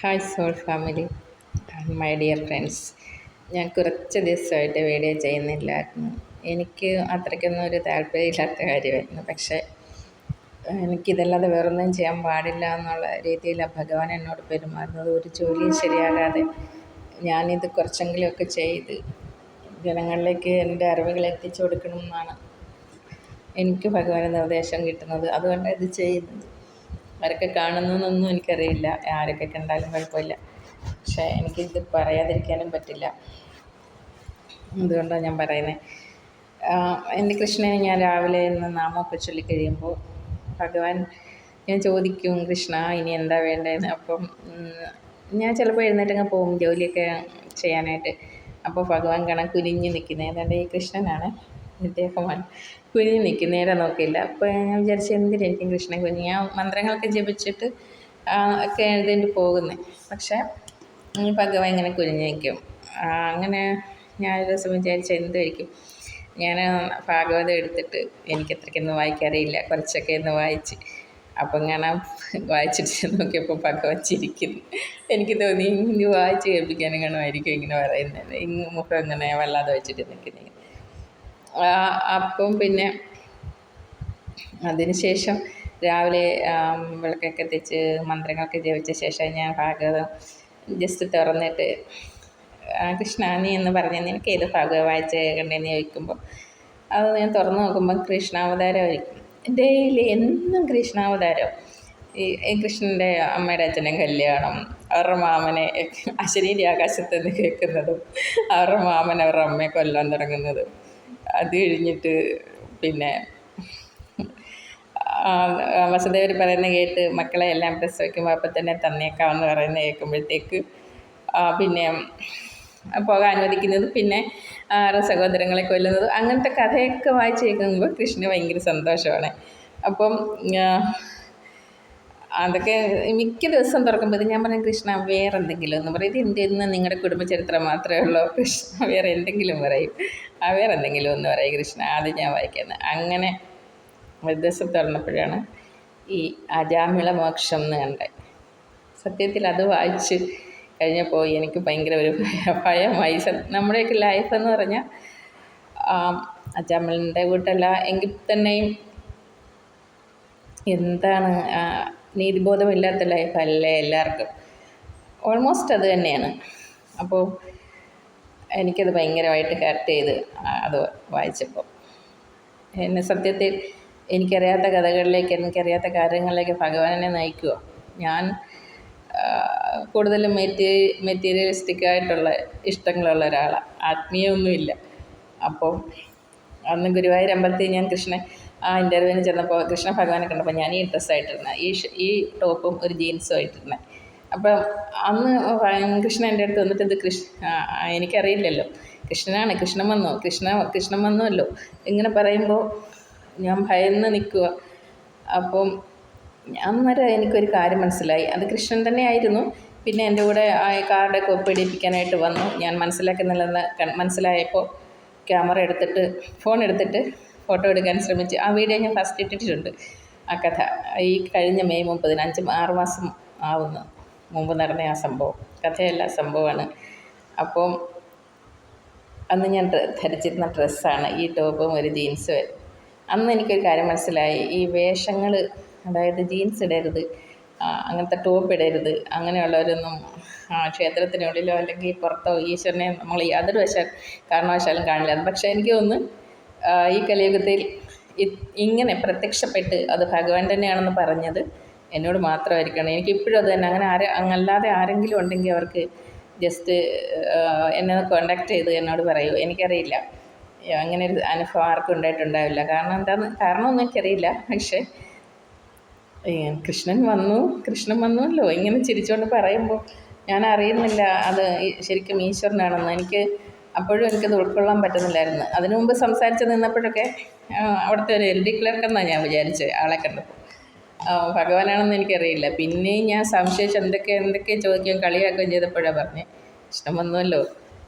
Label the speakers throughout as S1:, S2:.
S1: Hi soul family my dear friends ഞാൻ കുറച്ച് ദിവസമായിട്ട് വീഡിയോ ചെയ്യുന്നില്ലായിരുന്നു. എനിക്ക് അത്രയ്ക്കൊന്നും ഒരു താല്പര്യമില്ലാത്ത കാര്യമായിരുന്നു. പക്ഷേ എനിക്കിതല്ലാതെ വേറൊന്നും ചെയ്യാൻ പാടില്ല എന്നുള്ള രീതിയിലാണ് ഭഗവാൻ എന്നോട് പെരുമാറുന്നത്. ഒരു ജോലിയും ശരിയാകാതെ ഞാനിത് കുറച്ചെങ്കിലുമൊക്കെ ചെയ്ത് ജനങ്ങളിലേക്ക് എന്റെ അറിവുകൾ എത്തിച്ചു കൊടുക്കണമെന്നാണ് എനിക്ക് ഭഗവാൻ നിർദ്ദേശം കിട്ടുന്നത്. അതുകൊണ്ടാണ് ഇത് ചെയ്യുന്നത്. ആരൊക്കെ കാണുന്നതെന്നൊന്നും എനിക്കറിയില്ല. ആരൊക്കെ കണ്ടാലും കുഴപ്പമില്ല. പക്ഷേ എനിക്കിത് പറയാതിരിക്കാനും പറ്റില്ല. അതുകൊണ്ടാണ് ഞാൻ പറയുന്നത് എന്റെ കൃഷ്ണനെ ഞാൻ രാവിലെ ഇന്ന് നാമമൊക്കെ ചൊല്ലിക്കഴിയുമ്പോൾ ഭഗവാൻ ഞാൻ ചോദിക്കും കൃഷ്ണ ഇനി എന്താ വേണ്ടതെന്ന് അപ്പം ഞാൻ ചിലപ്പോൾ എഴുന്നേറ്റങ്ങ് പോകും ജോലിയൊക്കെ ചെയ്യാനായിട്ട്. അപ്പോൾ ഭഗവാൻ കാണാൻ കുനിഞ്ഞ് നിൽക്കുന്നത് ഏതാണ്ട് ഈ കൃഷ്ണനാണ്. ഇദ്ദേഹമാണ് കുനിഞ്ഞ് നിൽക്കും നേരെ നോക്കില്ല അപ്പോൾ ഞാൻ വിചാരിച്ചു എന്തിനായിരിക്കും കൃഷ്ണൻ കുഞ്ഞ് ഞാൻ മന്ത്രങ്ങളൊക്കെ ജപിച്ചിട്ട് ഒക്കെ എഴുതേണ്ടി പോകുന്നത് പക്ഷേ ഭഗവാൻ ഇങ്ങനെ കുനിഞ്ഞ് നിൽക്കും. അങ്ങനെ ഞാൻ ഒരു ദിവസം വിചാരിച്ചാൽ എന്തായിരിക്കും ഞാൻ ഭാഗവതം എടുത്തിട്ട് എനിക്ക് അത്രയ്ക്കൊന്നും വായിക്കാറിയില്ല. കുറച്ചൊക്കെ ഒന്ന് വായിച്ച്. അപ്പം ഇങ്ങനെ വായിച്ചിട്ട് നോക്കിയപ്പോൾ ഭഗവാൻ ചിരിക്കുന്നു. എനിക്ക് തോന്നി ഇനി വായിച്ച് കേൾപ്പിക്കാനും കാണുമായിരിക്കും ഇങ്ങനെ പറയുന്നത്. ഇങ്ങ് മുഖം ഇങ്ങനെ വല്ലാതെ വെച്ചിട്ട് നിൽക്കുന്നത് അപ്പം പിന്നെ അതിന് ശേഷം രാവിലെ വിളക്കൊക്കെ തെച്ച് മന്ത്രങ്ങളൊക്കെ ജപിച്ച ശേഷം ഞാൻ ഭാഗവതം ജസ്റ്റ് തുറന്നിട്ട് കൃഷ്ണ നീ എന്ന് പറഞ്ഞ നിനക്ക് ഏത് ഭാഗവതം വായിച്ച് കണ്ടെന്ന് ചോദിക്കുമ്പോൾ അത് ഞാൻ തുറന്നു നോക്കുമ്പോൾ കൃഷ്ണാവതാരമായിരിക്കും ഡെയിലി എന്നും കൃഷ്ണാവതാരം. ഈ കൃഷ്ണന്റെ അമ്മയുടെ അച്ഛന്റെ കല്യാണം അവരുടെ മാമനെ അശരീരി ആകാശത്ത് നിന്ന് കേൾക്കുന്നതും അവരുടെ മാമൻ അവരുടെ അമ്മയെ കൊല്ലാൻ തുടങ്ങുന്നതും. അത് കഴിഞ്ഞിട്ട് പിന്നെ വസുദേവർ പറയുന്ന കേട്ട് മക്കളെ എല്ലാം പ്രസവിക്കുമ്പോൾ അപ്പം തന്നെ തന്നേക്കാമെന്ന് പറയുന്നത് കേൾക്കുമ്പോഴത്തേക്ക് പിന്നെ പോകാൻ അനുവദിക്കുന്നത് പിന്നെ ആറ് സഹോദരങ്ങളെ കൊല്ലുന്നത്. അങ്ങനത്തെ കഥയൊക്കെ വായിച്ച് കേൾക്കുമ്പോൾ കൃഷ്ണന് ഭയങ്കര സന്തോഷമാണ്. അപ്പം അതൊക്കെ മിക്ക ദിവസം തുറക്കുമ്പോൾ ഞാൻ പറഞ്ഞു കൃഷ്ണ വേറെ എന്തെങ്കിലും എന്ന് പറയും. ഇത് എന്റെ ഇന്ന് നിങ്ങളുടെ കുടുംബചരിത്രം മാത്രമേ ഉള്ളൂ. കൃഷ്ണ വേറെ എന്തെങ്കിലും പറയും. ആ വേറെ എന്തെങ്കിലും എന്ന് പറയും കൃഷ്ണ. ആദ്യം ഞാൻ വായിക്കുന്നത് അങ്ങനെ ഒരു ദിവസം തുറന്നപ്പോഴാണ് ഈ അജാമിള മോക്ഷം എന്ന് കണ്ടത് സത്യത്തിൽ അത് വായിച്ച് കഴിഞ്ഞപ്പോൾ എനിക്ക് ഭയങ്കര ഒരു ഭയമായി. നമ്മുടെയൊക്കെ ലൈഫ് എന്ന് പറഞ്ഞാൽ അജാമിളിന്റെ വീട്ടല്ല. എങ്കിൽ തന്നെയും എന്താണ് നീതിബോധമില്ലാത്ത ലൈഫല്ലേ എല്ലാവർക്കും. ഓൾമോസ്റ്റ് അത് തന്നെയാണ്. അപ്പോൾ എനിക്കത് ഭയങ്കരമായിട്ട് ഹർട്ട് ചെയ്ത് അത് വായിച്ചപ്പോൾ എന്നെ സത്യത്തിൽ എനിക്കറിയാത്ത കഥകളിലേക്ക് എനിക്കറിയാത്ത കാര്യങ്ങളിലേക്ക് ഭഗവാനെ നയിക്കുക. ഞാൻ കൂടുതലും മെറ്റീ മെറ്റീരിയലിസ്റ്റിക്കായിട്ടുള്ള ഇഷ്ടങ്ങളുള്ള ഒരാളാണ് ആത്മീയമൊന്നുമില്ല. അപ്പോൾ അന്ന് ഗുരുവായൂർ അമ്പലത്തിൽ ഞാൻ കൃഷ്ണൻ ആ ഇന്റർവ്യൂവിന് ചെന്നപ്പോൾ കൃഷ്ണ ഭഗവാനെ കണ്ടപ്പോൾ ഞാൻ ഈ ഇൻട്രസ്റ്റ് ഡ്രസ്സായിട്ടിരുന്നത് ഈ ഈ ടോപ്പും ഒരു ജീൻസും ആയിട്ടിരുന്നത് അപ്പം അന്ന് കൃഷ്ണൻ എന്റെ അടുത്ത് വന്നിട്ട് ഇത് കൃഷ്ണ എനിക്കറിയില്ലല്ലോ. കൃഷ്ണനാണ് കൃഷ്ണൻ വന്നോ? കൃഷ്ണ കൃഷ്ണൻ വന്നുവല്ലോ ഇങ്ങനെ പറയുമ്പോൾ ഞാൻ ഭയന്ന് നിൽക്കുക അപ്പം അന്നേരം എനിക്കൊരു കാര്യം മനസ്സിലായി. അത് കൃഷ്ണൻ തന്നെ ആയിരുന്നു. പിന്നെ എന്റെ കൂടെ ആ കാർഡ് കോപ്പി അടിപ്പിക്കാനായിട്ട് വന്നു. ഞാൻ മനസ്സിലാക്കുന്നില്ലെന്ന് മനസ്സിലായപ്പോൾ ക്യാമറ എടുത്തിട്ട് ഫോൺ എടുത്തിട്ട് ഫോട്ടോ എടുക്കാൻ ശ്രമിച്ചു. ആ വീഡിയോ ഞാൻ ഫസ്റ്റ് ഇട്ടിട്ടുണ്ട്. ആ കഥ. ഈ കഴിഞ്ഞ മെയ് മുപ്പതിന് അഞ്ച് ആറ് മാസം ആവുന്നു. മുമ്പ് നടന്ന ആ സംഭവം. കഥയല്ല സംഭവമാണ്. അപ്പോൾ അന്ന് ഞാൻ ധരിച്ചിരുന്ന ഡ്രസ്സാണ്. ഈ ടോപ്പും ഒരു ജീൻസും. അന്ന് എനിക്കൊരു കാര്യം മനസ്സിലായി. ഈ വേഷങ്ങൾ അതായത് ജീൻസ് ഇടരുത് അങ്ങനത്തെ ടോപ്പ് ഇടരുത് അങ്ങനെയുള്ളവരൊന്നും ക്ഷേത്രത്തിനുള്ളിലോ അല്ലെങ്കിൽ പുറത്തോ ഈശ്വരനെ നമ്മൾ യാതൊരു വശ കാരണവശാലും കാണില്ല. പക്ഷേ എനിക്ക് തോന്നുന്നു ഈ കലിയുഗത്തിൽ ഇങ്ങനെ പ്രത്യക്ഷപ്പെട്ട് അത് ഭഗവാൻ തന്നെയാണെന്ന് പറഞ്ഞത് എന്നോട് മാത്രമായിരിക്കണം. എനിക്കിപ്പോഴും അത് തന്നെ. അങ്ങനെ ആരെ അങ്ങല്ലാതെ ആരെങ്കിലും ഉണ്ടെങ്കിൽ അവർക്ക് ജസ്റ്റ് എന്നെ കോണ്ടാക്ട് ചെയ്ത് എന്നോട് പറയൂ. എനിക്കറിയില്ല. അങ്ങനെ ഒരു അനുഭവം ആർക്കും ഉണ്ടായിട്ടുണ്ടാവില്ല. കാരണം എന്താന്ന് കാരണമൊന്നും എനിക്കറിയില്ല. പക്ഷേ കൃഷ്ണൻ വന്നു കൃഷ്ണൻ വന്നുവല്ലോ ഇങ്ങനെ ചിരിച്ചുകൊണ്ട് പറയുമ്പോൾ ഞാൻ അറിയുന്നില്ല അത് ശരിക്കും ഈശ്വരനാണെന്ന്. എനിക്ക് അപ്പോഴും എനിക്കത് ഉൾക്കൊള്ളാൻ പറ്റുന്നില്ലായിരുന്നു. അതിനു മുമ്പ് സംസാരിച്ച് നിന്നപ്പോഴൊക്കെ അവിടുത്തെ ഒരു എൽ ഡി ക്ലർക്കെന്നാണ് ഞാൻ വിചാരിച്ചത് ആളെ കണ്ടപ്പോൾ. ഭഗവാനാണെന്ന് എനിക്കറിയില്ല. പിന്നെയും ഞാൻ സംശയിച്ച് എന്തൊക്കെ എന്തൊക്കെ ചോദിക്കുകയും കളിയാക്കുകയും ചെയ്തപ്പോഴാണ് പറഞ്ഞത് കൃഷ്ണൻ വന്നുവല്ലോ.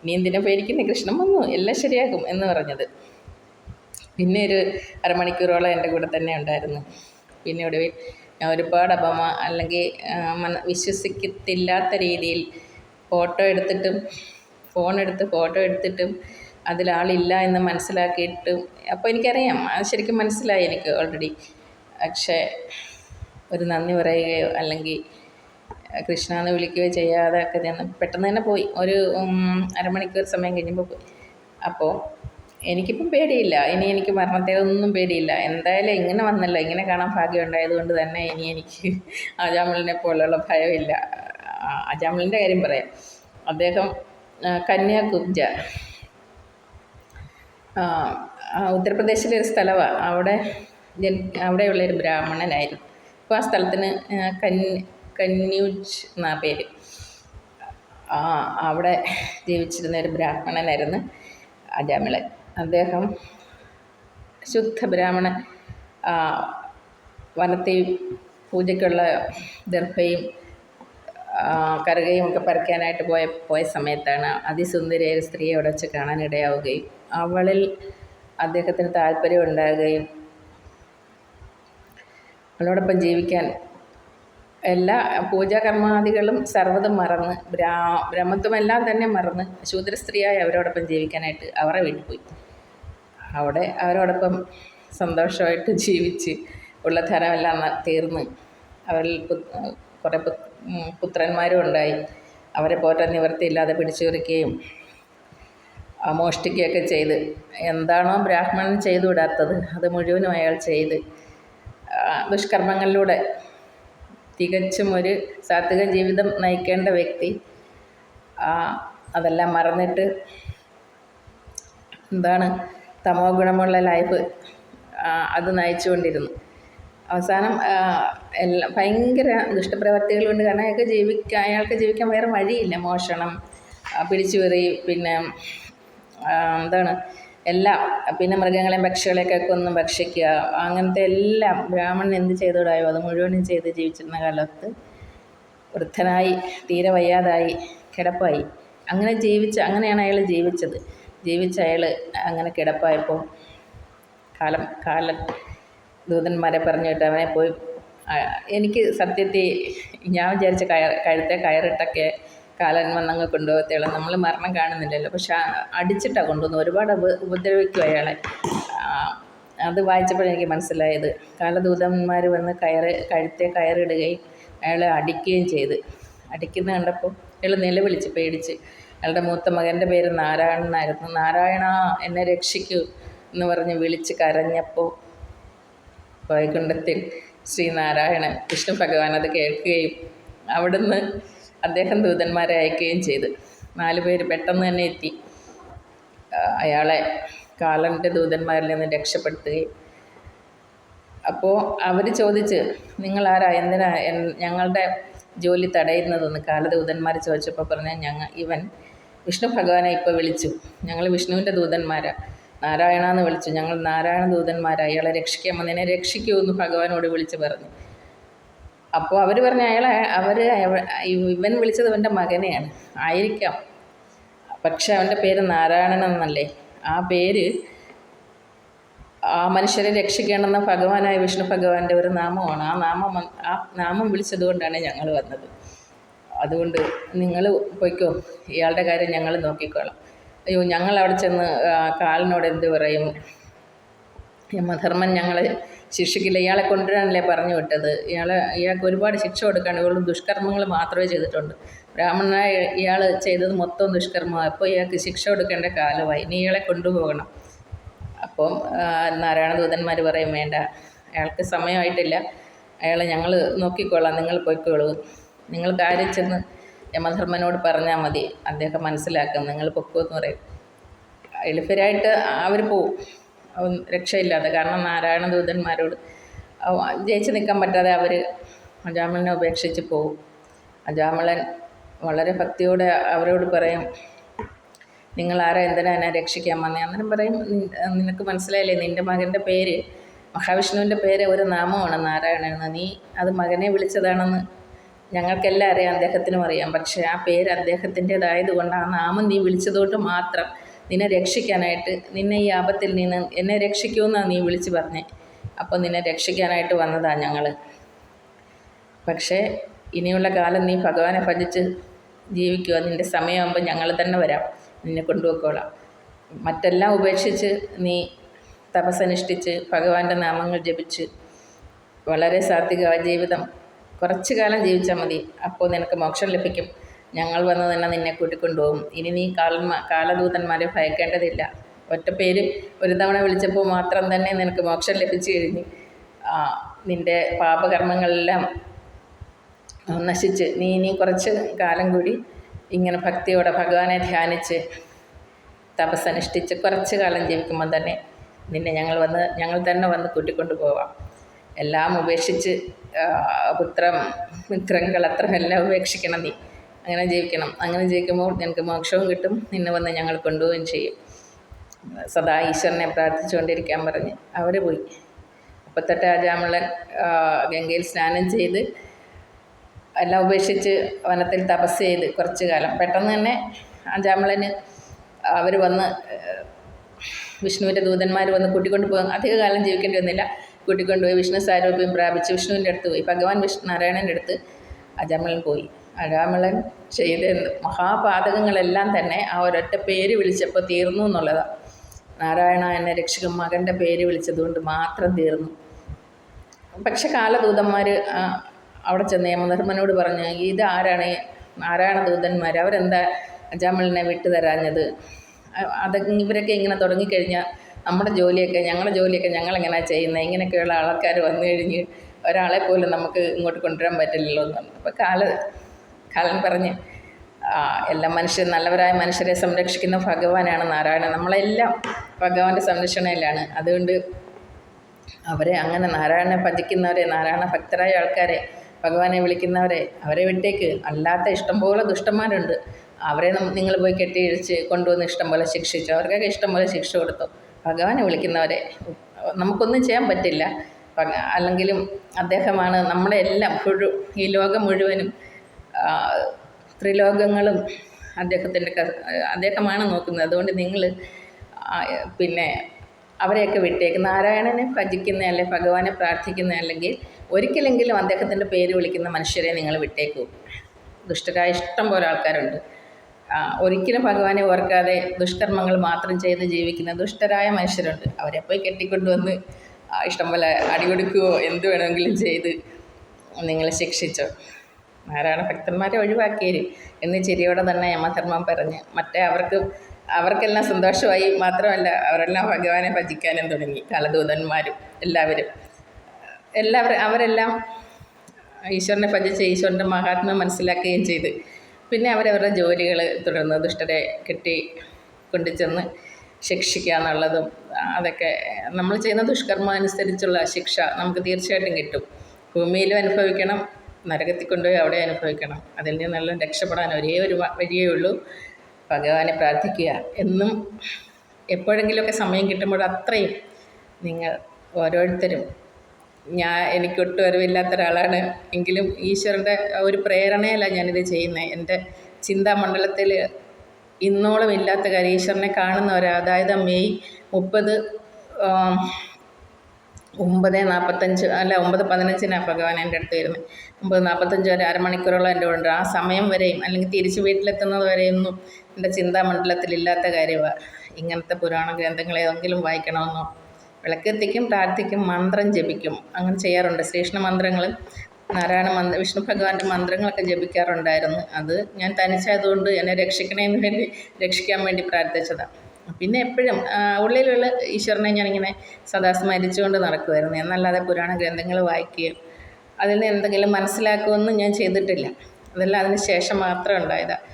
S1: നീ എന്തിനാ പേടിക്കുന്നത് കൃഷ്ണൻ വന്നു. എല്ലാം ശരിയാകും എന്ന് പറഞ്ഞത്. പിന്നെ ഒരു അരമണിക്കൂറോളം എന്റെ കൂടെ തന്നെ ഉണ്ടായിരുന്നു. പിന്നെ ഒടുവിൽ ഞാൻ ഒരുപാട് അപമ അല്ലെങ്കിൽ വിശ്വസിക്കത്തില്ലാത്ത രീതിയിൽ ഫോട്ടോ എടുത്തിട്ടും ഫോണെടുത്ത് ഫോട്ടോ എടുത്തിട്ടും അതിലാളില്ല എന്ന് മനസ്സിലാക്കിയിട്ടും അപ്പോൾ എനിക്കറിയാം. അത് ശരിക്കും മനസ്സിലായി എനിക്ക് ഓൾറെഡി പക്ഷേ ഒരു നന്ദി പറയുകയോ അല്ലെങ്കിൽ കൃഷ്ണ എന്ന് വിളിക്കുകയോ ചെയ്യാതെ ഒക്കെ ഞാൻ പെട്ടെന്ന് തന്നെ പോയി. ഒരു അരമണിക്കൂർ സമയം കഴിഞ്ഞപ്പോൾ പോയി. അപ്പോൾ എനിക്കിപ്പം പേടിയില്ല. ഇനി എനിക്ക് മരണത്തേതൊന്നും പേടിയില്ല. എന്തായാലും ഇങ്ങനെ വന്നല്ലോ. ഇങ്ങനെ കാണാൻ ഭാഗ്യം ഉണ്ടായത് കൊണ്ട് തന്നെ ഇനി എനിക്ക് അജാമിളിനെ പോലെയുള്ള ഭയമില്ല. അജാമിളിന്റെ കാര്യം പറയാം. അദ്ദേഹം കന്യാകുബ്ജ ഉത്തർപ്രദേശിലെ ഒരു സ്ഥലമാണ് അവിടെ ജൻ അവിടെയുള്ളൊരു ബ്രാഹ്മണനായിരുന്നു. അപ്പോൾ ആ സ്ഥലത്തിന് കന്യ കന്യൂജ് എന്നാ പേര്. അവിടെ ജീവിച്ചിരുന്ന ഒരു ബ്രാഹ്മണനായിരുന്നു അജാമിളൻ. അദ്ദേഹം ശുദ്ധ ബ്രാഹ്മണൻ വനത്തെയും പൂജയ്ക്കുള്ള ദർഭയും കറുകയും ഒക്കെ പറിക്കാനായിട്ട് പോയ പോയ സമയത്താണ് അതിസുന്ദരിയായ ഒരു സ്ത്രീയെ അവിടെ വെച്ച് കാണാനിടയാവുകയും അവളിൽ അദ്ദേഹത്തിന് താല്പര്യം ഉണ്ടാകുകയും അവളോടൊപ്പം ജീവിക്കാൻ എല്ലാ പൂജാകർമാദികളും സർവതും മറന്ന് ബ്രാ ബ്രഹ്മത്വമെല്ലാം തന്നെ മറന്ന് ശൂദ്ര സ്ത്രീയായി അവരോടൊപ്പം ജീവിക്കാനായിട്ട് അവരെ വീട്ടിൽ പോയി. അവിടെ അവരോടൊപ്പം സന്തോഷമായിട്ട് ജീവിച്ച് ഉള്ള ധനമെല്ലാം തീർന്ന് അവരിൽ കുറേ പുത്രന്മാരും ഉണ്ടായി അവരെ പോറ്റാൻ നിവൃത്തിയില്ലാതെ പിടിച്ചുപറിക്കുകയും മോഷ്ടിക്കുകയൊക്കെ ചെയ്ത്. എന്താണോ ബ്രാഹ്മണൻ ചെയ്തു വിടാത്തത് അത് മുഴുവനും അയാൾ ചെയ്ത്. ദുഷ്കർമ്മങ്ങളിലൂടെ തികച്ചും ഒരു സാത്വിക ജീവിതം നയിക്കേണ്ട വ്യക്തി. അതെല്ലാം മറന്നിട്ട് എന്താണ് തമോ ഗുണമുള്ള ലൈഫ് അത് നയിച്ചുകൊണ്ടിരുന്നു. അവസാനം എല്ലാം ഭയങ്കര ദുഷ്ടപ്രവർത്തികൾ കൊണ്ട് കാരണം അയാൾക്ക് ജീവിക്കാൻ അയാൾക്ക് ജീവിക്കാൻ വേറെ വഴിയില്ല. മോഷണം പിടിച്ചുപറി പിന്നെ എന്താണ് എല്ലാം പിന്നെ മൃഗങ്ങളെയും പക്ഷികളെയൊക്കെ കൊന്ന് ഭക്ഷിക്കുക അങ്ങനത്തെ എല്ലാം ബ്രാഹ്മണൻ എന്ത് ചെയ്തോടായോ അത് മുഴുവനും ചെയ്ത് ജീവിച്ചിരുന്ന കാലത്ത് വൃദ്ധനായി തീരെ വയ്യാതായി കിടപ്പായി. അങ്ങനെ ജീവിച്ച് അങ്ങനെയാണ് അയാൾ ജീവിച്ചത്. ജീവിച്ച അയാൾ അങ്ങനെ കിടപ്പായപ്പോൾ കാലം കാലം ദൂതന്മാരെ പറഞ്ഞു വിട്ട് അവനെ പോയി എനിക്ക് സത്യത്തിൽ ഞാൻ വിചാരിച്ച കയർ കഴുത്തെ കയറിട്ടൊക്കെ കാലൻ വന്നങ്ങ് കൊണ്ടുപോകത്തേയുള്ളൂ. നമ്മൾ മരണം കാണുന്നില്ലല്ലോ. പക്ഷെ അടിച്ചിട്ടാണ് കൊണ്ടുവന്നത്. ഒരുപാട് ഉപ ഉപദ്രവിക്കും അയാളെ. അത് വായിച്ചപ്പോഴെനിക്ക് മനസ്സിലായത്. കാലദൂതന്മാർ വന്ന് കയറ് കഴുത്തെ കയറിടുകയും അയാളെ അടിക്കുകയും ചെയ്ത്. അടിക്കുന്ന കണ്ടപ്പോൾ അയാൾ നിലവിളിച്ച് പേടിച്ച് അയാളുടെ മൂത്ത മകന്റെ പേര് നാരായണൻ എന്നായിരുന്നു നാരായണ എന്നെ രക്ഷിക്കൂ എന്ന് പറഞ്ഞ് വിളിച്ച് കരഞ്ഞപ്പോൾ വൈകുണ്ഠത്തിൽ ശ്രീനാരായണൻ വിഷ്ണു ഭഗവാൻ അത് കേൾക്കുകയും അവിടുന്ന് അദ്ദേഹം ദൂതന്മാരെ അയക്കുകയും ചെയ്തു. നാല് പേര് പെട്ടെന്ന് തന്നെ എത്തി. അയാളെ കാലന്റെ ദൂതന്മാരിൽ നിന്ന് രക്ഷപ്പെടുത്തുകയും. അപ്പോൾ അവർ ചോദിച്ച് നിങ്ങൾ ആരാ എന്തിനാ ഞങ്ങളുടെ ജോലി തടയുന്നതെന്ന്? കാലദൂതന്മാർ ചോദിച്ചപ്പോൾ പറഞ്ഞാൽ ഞങ്ങൾ ഇവൻ വിഷ്ണു ഭഗവാനെ ഇപ്പോൾ വിളിച്ചു. ഞങ്ങൾ വിഷ്ണുവിന്റെ ദൂതന്മാരാണ് നാരായണ എന്ന് വിളിച്ചു. ഞങ്ങൾ നാരായണ ദൂതന്മാരായി. അയാളെ രക്ഷിക്കാൻ വന്നതിനെ രക്ഷിക്കൂ എന്ന് ഭഗവാനോട് വിളിച്ച് പറഞ്ഞു. അപ്പോൾ അവർ പറഞ്ഞു അയാളെ അവർ ഇവൻ വിളിച്ചത് അവന്റെ മകനെയാണ്. ആയിരിക്കാം. പക്ഷെ അവന്റെ പേര് നാരായണൻ എന്നല്ലേ ആ പേര് ആ മനുഷ്യരെ രക്ഷിക്കണമെന്ന ഭഗവാനായ വിഷ്ണു ഭഗവാന്റെ ഒരു നാമമാണ്. ആ നാമം ആ നാമം വിളിച്ചതുകൊണ്ടാണ് ഞങ്ങൾ വന്നത്. അതുകൊണ്ട് നിങ്ങൾ പൊയ്ക്കോ. ഇയാളുടെ കാര്യം ഞങ്ങൾ നോക്കിക്കോളാം. അയ്യോ ഞങ്ങൾ അവിടെ ചെന്ന് കാലിനോട് എന്ത് പറയും? യമധർമ്മൻ ഞങ്ങളെ ശിക്ഷിക്കില്ല. ഇയാളെ കൊണ്ടുവരാനല്ലേ പറഞ്ഞു വിട്ടത്. ഇയാളെ ഇയാൾക്ക് ഒരുപാട് ശിക്ഷ കൊടുക്കാണ്. ഇവൾ ദുഷ്കർമ്മങ്ങൾ മാത്രമേ ചെയ്തിട്ടുണ്ട് ബ്രാഹ്മണനായ ഇയാൾ ചെയ്തത് മൊത്തം ദുഷ്കർമ്മമാണ്. അപ്പോൾ ഇയാൾക്ക് ശിക്ഷ കൊടുക്കേണ്ട കാലമായി. ഇനി ഇയാളെ കൊണ്ടുപോകണം. അപ്പം നാരായണദൂതന്മാർ പറയും വേണ്ട. അയാൾക്ക് സമയമായിട്ടില്ല. അയാളെ ഞങ്ങൾ നോക്കിക്കോളാം. നിങ്ങൾ പോയിക്കോളൂ. നിങ്ങൾ കാര്യം ചെന്ന് യമധർമ്മനോട് പറഞ്ഞാൽ മതി. അദ്ദേഹം മനസ്സിലാക്കും. നിങ്ങൾ പൊക്കുമെന്ന് പറയും. എളുപ്പരായിട്ട് അവർ പോവും. രക്ഷയില്ലാതെ. കാരണം നാരായണ ദൂതന്മാരോട് ജയിച്ച് നിൽക്കാൻ പറ്റാതെ അവർ അജാമളനെ ഉപേക്ഷിച്ച് പോവും. അജാമളൻ വളരെ ഭക്തിയോടെ അവരോട് പറയും നിങ്ങൾ ആരാ എന്തിനാ എന്നെ രക്ഷിക്കാൻ വന്നേ അന്നേരം പറയും നിനക്ക് മനസ്സിലായില്ലേ? നിന്റെ മകന്റെ പേര് മഹാവിഷ്ണുവിന്റെ പേര് ഒരു നാമമാണ് നാരായണൻ നീ അത് മകനെ വിളിച്ചതാണെന്ന് ഞങ്ങൾക്കെല്ലാം അറിയാം അദ്ദേഹത്തിനും അറിയാം. പക്ഷേ ആ പേര് അദ്ദേഹത്തിന്റേതായത് കൊണ്ട് ആ നാമം നീ വിളിച്ചതുകൊണ്ട് മാത്രം നിന്നെ രക്ഷിക്കാനായിട്ട് നിന്നെ ഈ ആപത്തിൽ നിന്ന് എന്നെ രക്ഷിക്കുമെന്നാണ് നീ വിളിച്ച് പറഞ്ഞേ. അപ്പോൾ നിന്നെ രക്ഷിക്കാനായിട്ട് വന്നതാണ് ഞങ്ങൾ പക്ഷേ ഇനിയുള്ള കാലം നീ ഭഗവാനെ ഭജിച്ച് ജീവിക്കുക നിന്റെ സമയമാകുമ്പോൾ ഞങ്ങൾ തന്നെ വരാം. നിന്നെ കൊണ്ടുപോയിക്കോളാം. മറ്റെല്ലാം ഉപേക്ഷിച്ച് നീ തപസ്സനുഷ്ഠിച്ച് ഭഗവാന്റെ നാമങ്ങൾ ജപിച്ച് വളരെ സാത്വിക ജീവിതം കുറച്ചു കാലം ജീവിച്ചാൽ മതി. അപ്പോൾ നിനക്ക് മോക്ഷം ലഭിക്കും. ഞങ്ങൾ വന്ന് തന്നെ നിന്നെ കൂട്ടിക്കൊണ്ടുപോകും. ഇനി നീ കാലന്മാ കാലദൂതന്മാരെ ഭയക്കേണ്ടതില്ല. ഒറ്റ പേര് ഒരു തവണ വിളിച്ചപ്പോൾ മാത്രം തന്നെ നിനക്ക് മോക്ഷം ലഭിച്ചു കഴിഞ്ഞു. നിന്റെ പാപകർമ്മങ്ങളെല്ലാം നശിച്ച്. നീ ഇനി കുറച്ച് കാലം കൂടി ഇങ്ങനെ ഭക്തിയോടെ ഭഗവാനെ ധ്യാനിച്ച് തപസ്സനുഷ്ഠിച്ച് കുറച്ച് കാലം ജീവിക്കുമ്പോൾ തന്നെ നിന്നെ ഞങ്ങൾ വന്ന് ഞങ്ങൾ തന്നെ വന്ന് കൂട്ടിക്കൊണ്ടു പോവാം എല്ലാം ഉപേക്ഷിച്ച് പുത്രം മിത്രങ്ങൾ കളത്രം എല്ലാം ഉപേക്ഷിക്കണം നീ. അങ്ങനെ ജീവിക്കണം. അങ്ങനെ ജീവിക്കുമ്പോൾ നിനക്ക് മോക്ഷവും കിട്ടും. നിന്നെ വന്ന് ഞങ്ങൾ കൊണ്ടുപോവുകയും ചെയ്യും. സദാ ഈശ്വരനെ പ്രാർത്ഥിച്ചുകൊണ്ടിരിക്കാൻ പറഞ്ഞ് അവർ പോയി. മുപ്പത്തെട്ട് രാജാമള്ളൻ ഗംഗയിൽ സ്നാനം ചെയ്ത് എല്ലാം ഉപേക്ഷിച്ച് വനത്തിൽ തപസ് ചെയ്ത് കുറച്ച് കാലം. പെട്ടെന്ന് തന്നെ അഞ്ചാമളന് അവർ വന്ന് വിഷ്ണുവിന്റെ ദൂതന്മാർ വന്ന് കൂട്ടിക്കൊണ്ട് പോകാൻ അധികകാലം ജീവിക്കേണ്ടി വന്നില്ല. കൂട്ടിക്കൊണ്ടുപോയി വിഷ്ണു സാരൂപ്യം പ്രാപിച്ച് വിഷ്ണുവിന്റെ അടുത്ത് പോയി. ഭഗവാൻ വിഷ്ണു നാരായണന്റെ അടുത്ത് അജാമളൻ പോയി. അജാമളൻ ചെയ്ത മഹാപാതകങ്ങളെല്ലാം തന്നെ ആ ഒരൊറ്റ പേര് വിളിച്ചപ്പോൾ തീർന്നു എന്നുള്ളതാണ് നാരായണ എന്ന രക്ഷകൻ മകന്റെ പേര് വിളിച്ചതുകൊണ്ട് മാത്രം തീർന്നു. പക്ഷെ കാലദൂതന്മാർ അവിടെ ചെന്ന് യമധർമ്മനോട് പറഞ്ഞു ഇത് ആരാണ്? നാരായണ ദൂതന്മാർ അവരെന്താ അജാമളിനെ വിട്ടു തരാഞ്ഞത് അ- അതൊക്കെ ഇവരൊക്കെ ഇങ്ങനെ തുടങ്ങിക്കഴിഞ്ഞാൽ നമ്മുടെ ജോലിയൊക്കെ ഞങ്ങളുടെ ജോലിയൊക്കെ ഞങ്ങളെങ്ങനെയാണ് ചെയ്യുന്നത് ഇങ്ങനെയൊക്കെയുള്ള ആൾക്കാർ വന്നു കഴിഞ്ഞ് ഒരാളെ പോലും നമുക്ക് ഇങ്ങോട്ട് കൊണ്ടുവരാൻ പറ്റില്ലല്ലോ എന്ന് പറഞ്ഞു. അപ്പോൾ കാല കാലൻ പറഞ്ഞ് എല്ലാ മനുഷ്യർ നല്ലവരായ മനുഷ്യരെ സംരക്ഷിക്കുന്ന ഭഗവാനാണ് നാരായണൻ. നമ്മളെല്ലാം ഭഗവാന്റെ സംരക്ഷണയിലാണ്. അതുകൊണ്ട് അവരെ അങ്ങനെ നാരായണനെ ഭജിക്കുന്നവരെ നാരായണ ഭക്തരായ ആൾക്കാരെ ഭഗവാനെ വിളിക്കുന്നവരെ അവരെ വിട്ടേക്ക്. അല്ലാത്ത ഇഷ്ടംപോലെ ദുഷ്ടന്മാരുണ്ട്. അവരെ നിങ്ങൾ പോയി കെട്ടിയിഴിച്ച് കൊണ്ടുവന്ന് ഇഷ്ടംപോലെ ശിക്ഷിച്ചു. അവർക്കൊക്കെ ഇഷ്ടംപോലെ ശിക്ഷ കൊടുത്തു. ഭഗവാനെ വിളിക്കുന്നവരെ നമുക്കൊന്നും ചെയ്യാൻ പറ്റില്ല. അല്ലെങ്കിലും അദ്ദേഹമാണ് നമ്മളെ എല്ലാം മുഴു ഈ ലോകം മുഴുവനും ത്രിലോകങ്ങളും അദ്ദേഹത്തിന്റെ അദ്ദേഹമാണ് നോക്കുന്നത്. അതുകൊണ്ട് നിങ്ങൾ പിന്നെ അവരെയൊക്കെ വിട്ടേക്ക്. നാരായണനെ ഭജിക്കുന്ന അല്ലെ ഭഗവാനെ പ്രാർത്ഥിക്കുന്ന അല്ലെങ്കിൽ ഒരിക്കലെങ്കിലും അദ്ദേഹത്തിന്റെ പേര് വിളിക്കുന്ന മനുഷ്യരെ നിങ്ങൾ വിട്ടേക്കൂ. ദുഷ്ടരായ ഇഷ്ടം പോലെ ആൾക്കാരുണ്ട്. ഒരിക്കലും ഭഗവാനെ ഓർക്കാതെ ദുഷ്കർമ്മങ്ങൾ മാത്രം ചെയ്ത് ജീവിക്കുന്ന ദുഷ്ടരായ മനുഷ്യരുണ്ട്. അവരെ പോയി കെട്ടിക്കൊണ്ടുവന്ന് ഇഷ്ടംപോലെ ഇഷ്ടം പോലെ അടികൊടുക്കുകയോ എന്ത് വേണമെങ്കിലും ചെയ്ത് നിങ്ങളെ ശിക്ഷിച്ചോ. ആരാണ് ഭക്തന്മാരെ ഒഴിവാക്കിയത് എന്ന് ചിരിയോടെ തന്നെ യമധർമ്മം പറഞ്ഞ് മറ്റേ അവർക്ക് അവർക്കെല്ലാം സന്തോഷമായി. മാത്രമല്ല അവരെല്ലാം ഭഗവാനെ ഭജിക്കാനും തുടങ്ങി. കാലദൂതന്മാരും എല്ലാവരും. എല്ലാവരും അവരെല്ലാം ഈശ്വരനെ ഭജിച്ച് ഈശ്വരന്റെ മഹാത്മ്യം മനസ്സിലാക്കുകയും ചെയ്ത്. പിന്നെ അവരവരുടെ ജോലികൾ തുടർന്ന് ദുഷ്ടരെ കെട്ടി കൊണ്ടുചെന്ന് ശിക്ഷിക്കുക എന്നുള്ളതും അതൊക്കെ നമ്മൾ ചെയ്യുന്ന ദുഷ്കർമ്മം അനുസരിച്ചുള്ള ശിക്ഷ നമുക്ക് തീർച്ചയായിട്ടും കിട്ടും. ഭൂമിയിലും അനുഭവിക്കണം നരകത്തിൽ കൊണ്ടുപോയി അവിടെ അനുഭവിക്കണം. അതിൽ നിന്നെല്ലാം രക്ഷപ്പെടാൻ ഒരേ ഒരു വഴിയേ ഉള്ളൂ. ഭഗവാനെ പ്രാർത്ഥിക്കുക. എന്നും എപ്പോഴെങ്കിലുമൊക്കെ സമയം കിട്ടുമ്പോൾ അത്രയും നിങ്ങൾ ഓരോരുത്തരും ഞാൻ എനിക്കൊട്ടും അറിവില്ലാത്ത ഒരാളാണ് എങ്കിലും ഈശ്വരന്റെ ഒരു പ്രേരണയിലാണ് ഞാനിത് ചെയ്യുന്നത് എന്റെ ചിന്താമണ്ഡലത്തിൽ ഇന്നോളം ഇല്ലാത്ത കാര്യം ഈശ്വരനെ കാണുന്നവരാ അതായത് മെയ് മുപ്പത് ഒമ്പത് നാൽപ്പത്തഞ്ച് അല്ല ഒമ്പത് പതിനഞ്ചിനാണ് ഭഗവാൻ എന്റെ അടുത്ത് വരുന്നത് ഒമ്പത് നാൽപ്പത്തഞ്ച് വരെ അരമണിക്കൂറോളം എന്റെ ഉണ്ട്. ആ സമയം വരെയും അല്ലെങ്കിൽ തിരിച്ച് വീട്ടിലെത്തുന്നത് വരെയൊന്നും എന്റെ ചിന്താമണ്ഡലത്തിലില്ലാത്ത കാര്യമാണ് ഇങ്ങനത്തെ പുരാണ ഗ്രന്ഥങ്ങൾ ഏതെങ്കിലും വായിക്കണമെന്നോ വിളക്കെത്തിക്കും പ്രാർത്ഥിക്കും മന്ത്രം ജപിക്കും. അങ്ങനെ ചെയ്യാറുണ്ട്. ശ്രീകൃഷ്ണ മന്ത്രങ്ങൾ നാരായണ മന്ത്ര വിഷ്ണു ഭഗവാന്റെ മന്ത്രങ്ങളൊക്കെ ജപിക്കാറുണ്ടായിരുന്നു. അത് ഞാൻ തനിച്ചായതുകൊണ്ട് എന്നെ രക്ഷിക്കണേന്ന് വേണ്ടി രക്ഷിക്കാൻ വേണ്ടി പ്രാർത്ഥിച്ചതാണ് പിന്നെ എപ്പോഴും ഉള്ളിലുള്ള ഈശ്വരനെ ഞാനിങ്ങനെ സദാ സ്മരിച്ചുകൊണ്ട് നടക്കുമായിരുന്നു എന്നല്ലാതെ പുരാണ ഗ്രന്ഥങ്ങൾ വായിക്കുകയും അതിൽ നിന്ന് എന്തെങ്കിലും മനസ്സിലാക്കുമെന്നും ഞാൻ ചെയ്തിട്ടില്ല. അതെല്ലാം അതിന് ശേഷം മാത്രം ഉണ്ടായതാണ്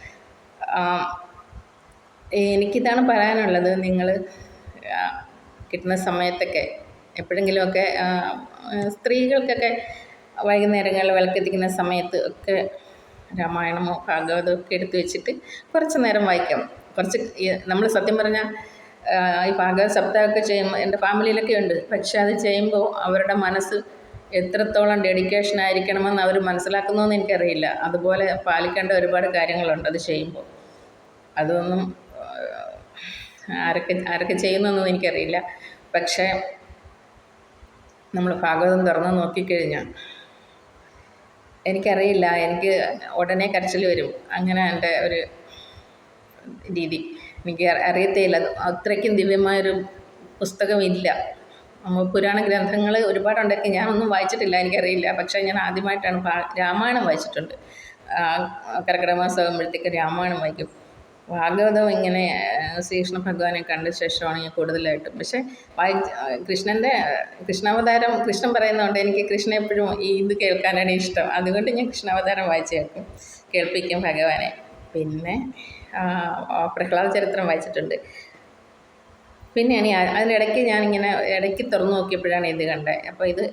S1: എനിക്കിതാണ് പറയാനുള്ളത്. നിങ്ങൾ കിട്ടുന്ന സമയത്തൊക്കെ എപ്പോഴെങ്കിലുമൊക്കെ സ്ത്രീകൾക്കൊക്കെ വൈകുന്നേരങ്ങളിൽ വിളക്കെത്തിക്കുന്ന സമയത്ത് ഒക്കെ രാമായണമോ ഭാഗവതമോ ഒക്കെ എടുത്ത് വെച്ചിട്ട് കുറച്ച് നേരം വായിക്കാം. കുറച്ച് നമ്മൾ സത്യം പറഞ്ഞാൽ ഈ ഭാഗവത സപ്താഹമൊക്കെ ചെയ്യുമ്പോൾ എന്റെ ഫാമിലിയിലൊക്കെ ഉണ്ട്. പക്ഷെ അത് ചെയ്യുമ്പോൾ അവരുടെ മനസ്സ് എത്രത്തോളം ഡെഡിക്കേഷൻ ആയിരിക്കണമെന്ന് അവർ മനസ്സിലാക്കുന്നതെന്ന് എനിക്കറിയില്ല. അതുപോലെ പാലിക്കേണ്ട ഒരുപാട് കാര്യങ്ങളുണ്ട് അത് ചെയ്യുമ്പോൾ. അതൊന്നും ആരൊക്കെ ആരൊക്കെ ചെയ്യുന്നൊന്നും എനിക്കറിയില്ല. പക്ഷേ നമ്മൾ ഭാഗവതം തുറന്ന് നോക്കിക്കഴിഞ്ഞാൽ എനിക്കറിയില്ല എനിക്ക് ഉടനെ കരച്ചിൽ വരും. അങ്ങനെ എന്റെ ഒരു രീതി. എനിക്ക് അറിയത്തേയില്ല. അത് അത്രയ്ക്കും ദിവ്യമായൊരു പുസ്തകമില്ല. നമ്മൾ പുരാണ ഗ്രന്ഥങ്ങൾ ഒരുപാടുണ്ടെങ്കിൽ ഞാനൊന്നും വായിച്ചിട്ടില്ല എനിക്കറിയില്ല. പക്ഷേ ഞാൻ ആദ്യമായിട്ടാണ് രാമായണം വായിച്ചിട്ടുണ്ട്. കർക്കിടക മാസം ആകുമ്പോഴത്തേക്ക് രാമായണം വായിക്കും. ഭാഗവതം ഇങ്ങനെ ശ്രീകൃഷ്ണ ഭഗവാനെ കണ്ട ശേഷമാണ് ഞാൻ കൂടുതലായിട്ടും. പക്ഷേ വായി കൃഷ്ണന്റെ കൃഷ്ണാവതാരം കൃഷ്ണൻ പറയുന്നതുകൊണ്ട് എനിക്ക് കൃഷ്ണൻ എപ്പോഴും ഈ ഇത് കേൾക്കാനാണ് ഇഷ്ടം. അതുകൊണ്ട് ഞാൻ കൃഷ്ണാവതാരം വായിച്ചു കേൾക്കും. കേൾപ്പിക്കും ഭഗവാനെ. പിന്നെ പ്രഹ്ലാദ ചരിത്രം വായിച്ചിട്ടുണ്ട്. പിന്നെയാണ് ഇനി അതിനിടയ്ക്ക് ഞാനിങ്ങനെ ഇടയ്ക്ക് തുറന്നു നോക്കിയപ്പോഴാണ് ഇത് കണ്ടത്. അപ്പോൾ ഇത്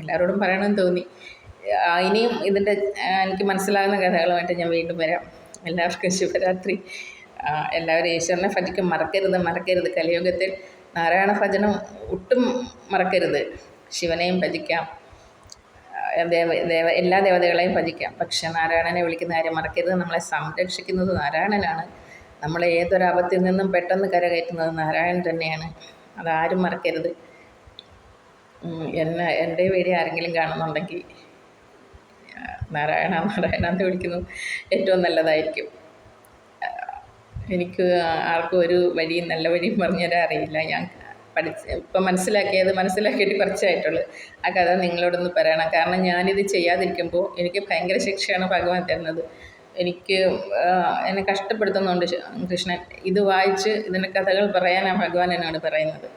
S1: എല്ലാവരോടും പറയണമെന്ന് തോന്നി. ഇനിയും ഇതിന്റെ എനിക്ക് മനസ്സിലാകുന്ന കഥകളുമായിട്ട് ഞാൻ വീണ്ടും വരാം. എല്ലാവർക്കും ശിവരാത്രി എല്ലാവരും ഈശ്വരനെ ഭജിക്കും. മറക്കരുത് മറക്കരുത്. കലിയുഗത്തിൽ നാരായണ ഭജനം ഒട്ടും മറക്കരുത്. ശിവനെയും ഭജിക്കാം. ദേവ ദേവ എല്ലാ ദേവതകളെയും ഭജിക്കാം. പക്ഷെ നാരായണനെ വിളിക്കുന്ന കാര്യം മറക്കരുത്. നമ്മളെ സംരക്ഷിക്കുന്നത് നാരായണനാണ്. നമ്മളെ ഏതൊരാപത്തിൽ നിന്നും പെട്ടെന്ന് കരകയറ്റുന്നത് നാരായണൻ തന്നെയാണ്. അതാരും മറക്കരുത്. എന്നെ എന്റെ വീഡിയോ ആരെങ്കിലും കാണുന്നുണ്ടെങ്കിൽ നാരായണ നാരായണ എന്ന് വിളിക്കുന്നത് ഏറ്റവും നല്ലതായിരിക്കും. എനിക്ക് ആർക്കും ഒരു വഴിയും നല്ല വഴിയും പറഞ്ഞുതരാൻ അറിയില്ല. ഞാൻ പഠിച്ച് ഇപ്പം മനസ്സിലാക്കിയത് മനസ്സിലാക്കിയിട്ട് കുറച്ചായിട്ടുള്ളൂ ആ കഥ നിങ്ങളോടൊന്ന് പറയണം. കാരണം ഞാനിത് ചെയ്യാതിരിക്കുമ്പോൾ എനിക്ക് ഭയങ്കര ശിക്ഷയാണ് ഭഗവാൻ തരുന്നത്. എനിക്ക് എന്നെ കഷ്ടപ്പെടുത്തുന്നുണ്ട് കൃഷ്ണൻ. ഇത് വായിച്ച് ഇതിന്റെ കഥകൾ പറയാനാണ് ഭഗവാൻ എന്നോട് പറയുന്നത്.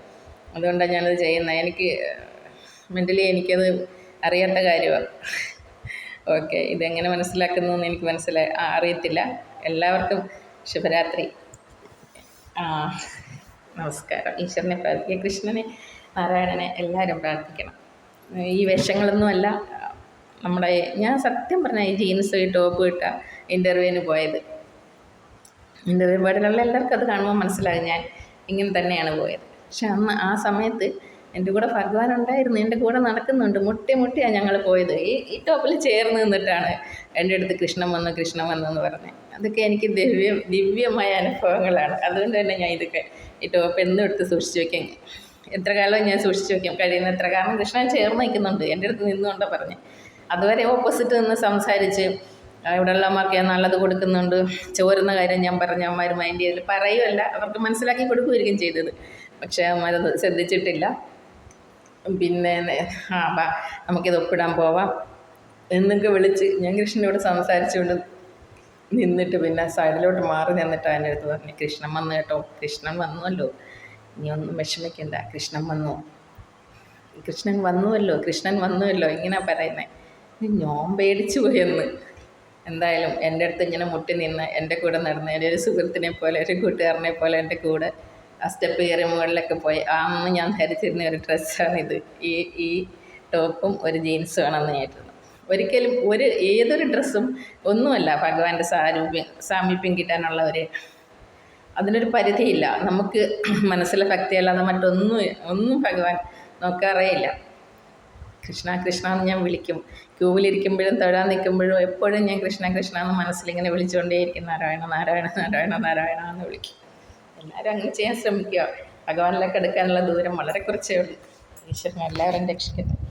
S1: അതുകൊണ്ടാണ് ഞാനത് ചെയ്യുന്നത്. എനിക്ക് മെന്റലി എനിക്കത് അറിയാത്ത കാര്യമാണ്. ഓക്കെ ഇതെങ്ങനെ മനസ്സിലാക്കുന്നു എന്ന് എനിക്ക് മനസ്സിലായി അറിയത്തില്ല. എല്ലാവർക്കും ശുഭരാത്രി. ആ നമസ്കാരം. ഈശ്വരനെ പ്രാർത്ഥിക്കുക കൃഷ്ണനെ നാരായണനെ എല്ലാവരും പ്രാർത്ഥിക്കണം. ഈ വേഷങ്ങളൊന്നുമല്ല നമ്മുടെ ഞാൻ സത്യം പറഞ്ഞാൽ ഈ ജീൻസ് ടോപ്പ് ഇട്ട ഇന്റർവ്യൂവിന് പോയത്. ഇന്റർവ്യൂ പാടിലുള്ള എല്ലാവർക്കും അത് കാണുമ്പോൾ മനസ്സിലാകും ഞാൻ ഇങ്ങനെ തന്നെയാണ് പോയത്. പക്ഷെ അന്ന് ആ സമയത്ത് എന്റെ കൂടെ ഭഗവാൻ ഉണ്ടായിരുന്നു എന്റെ കൂടെ നടക്കുന്നുണ്ട്. മുട്ടി മുട്ടിയാണ് ഞങ്ങൾ പോയത്. ഈ ഈ ടോപ്പിൽ ചേർന്ന് നിന്നിട്ടാണ് എന്റെ അടുത്ത് കൃഷ്ണൻ വന്നു കൃഷ്ണൻ വന്നു എന്ന് പറഞ്ഞ്. അതൊക്കെ എനിക്ക് ദിവ്യ ദിവ്യമായ അനുഭവങ്ങളാണ്. അതുകൊണ്ട് തന്നെ ഞാൻ ഇതൊക്കെ ഈ ടോപ്പ് എന്നും എടുത്ത് സൂക്ഷിച്ച് വയ്ക്കാം എത്ര കാലം ഞാൻ സൂക്ഷിച്ച് വയ്ക്കും കഴിയുന്ന എത്ര കാരണം കൃഷ്ണൻ ചേർന്ന് നിൽക്കുന്നുണ്ട്. എന്റെ അടുത്ത് നിന്നുകൊണ്ടാണ് പറഞ്ഞ്. അതുവരെ ഓപ്പോസിറ്റ് നിന്ന് സംസാരിച്ച് ഇവിടെ ഉള്ളമാർക്ക് ഞാൻ നല്ലത് കൊടുക്കുന്നുണ്ട്. ചോരുന്ന കാര്യം ഞാൻ പറഞ്ഞു അമ്മമാർ മൈൻഡ് ചെയ്തില്ല പറയുമല്ല അവർക്ക് മനസ്സിലാക്കി കൊടുക്കുകയായിരിക്കും ചെയ്തത്. പക്ഷേ അമ്മമാരത് ശ്രദ്ധിച്ചിട്ടില്ല. പിന്നെ ആ ബാ നമുക്കിത് ഒപ്പിടാൻ പോവാം. എന്നൊക്കെ വിളിച്ച് ഞാൻ കൃഷ്ണനോട് സംസാരിച്ചുകൊണ്ട് നിന്നിട്ട് പിന്നെ സൈഡിലോട്ട് മാറി നിന്നിട്ട് അതിന്റെ അടുത്ത് പറഞ്ഞു കൃഷ്ണൻ വന്നു കേട്ടോ കൃഷ്ണൻ വന്നുവല്ലോ. നീ ഒന്നും വിഷമിക്കണ്ട കൃഷ്ണൻ വന്നു. കൃഷ്ണൻ വന്നുവല്ലോ കൃഷ്ണൻ വന്നുവല്ലോ ഇങ്ങനെ പറയുന്നത് ഞാൻ പേടിച്ചു പോയെന്ന്. എന്തായാലും എന്റെ അടുത്ത് ഇങ്ങനെ മുട്ടി നിന്ന് എന്റെ കൂടെ നടന്ന് എന്റെ ഒരു സുഹൃത്തിനെ പോലെ ഒരു കൂട്ടുകാരനെ പോലെ എന്റെ കൂടെ ആ സ്റ്റെപ്പ് കയറി മുകളിലൊക്കെ പോയി ആ അന്ന് ഞാൻ ധരിച്ചിരുന്ന ഒരു ഡ്രസ്സാണിത് ഈ ഈ ടോപ്പും ഒരു ജീൻസുമാണ് അന്ന് ഞാൻ ഒരിക്കലും ഒരു ഏതൊരു ഡ്രസ്സും ഒന്നുമല്ല ഭഗവാന്റെ സാരൂപ്യം സാമീപ്യം കിട്ടാനുള്ള ഒരു അതിനൊരു പരിധിയില്ല. നമുക്ക് മനസ്സിലെ ഭക്തിയല്ലാതെ മറ്റൊന്നും ഒന്നും ഭഗവാൻ നോക്കാറേയില്ല. കൃഷ്ണ കൃഷ്ണ എന്ന് ഞാൻ വിളിക്കും. ക്യൂവിലിരിക്കുമ്പോഴും തൊഴാൻ നിൽക്കുമ്പോഴും എപ്പോഴും ഞാൻ കൃഷ്ണ കൃഷ്ണ എന്ന് മനസ്സിലിങ്ങനെ വിളിച്ചുകൊണ്ടേയിരിക്കും. നാരായണ നാരായണ നാരായണ നാരായണ എന്ന് വിളിക്കും. എല്ലാവരും അങ്ങനെ ചെയ്യാൻ ശ്രമിക്കുക. ഭഗവാനിലേക്ക് എടുക്കാനുള്ള ദൂരം വളരെ കുറച്ചേ ഉള്ളൂ. ഈശ്വരൻ എല്ലാവരും രക്ഷിക്കട്ടെ.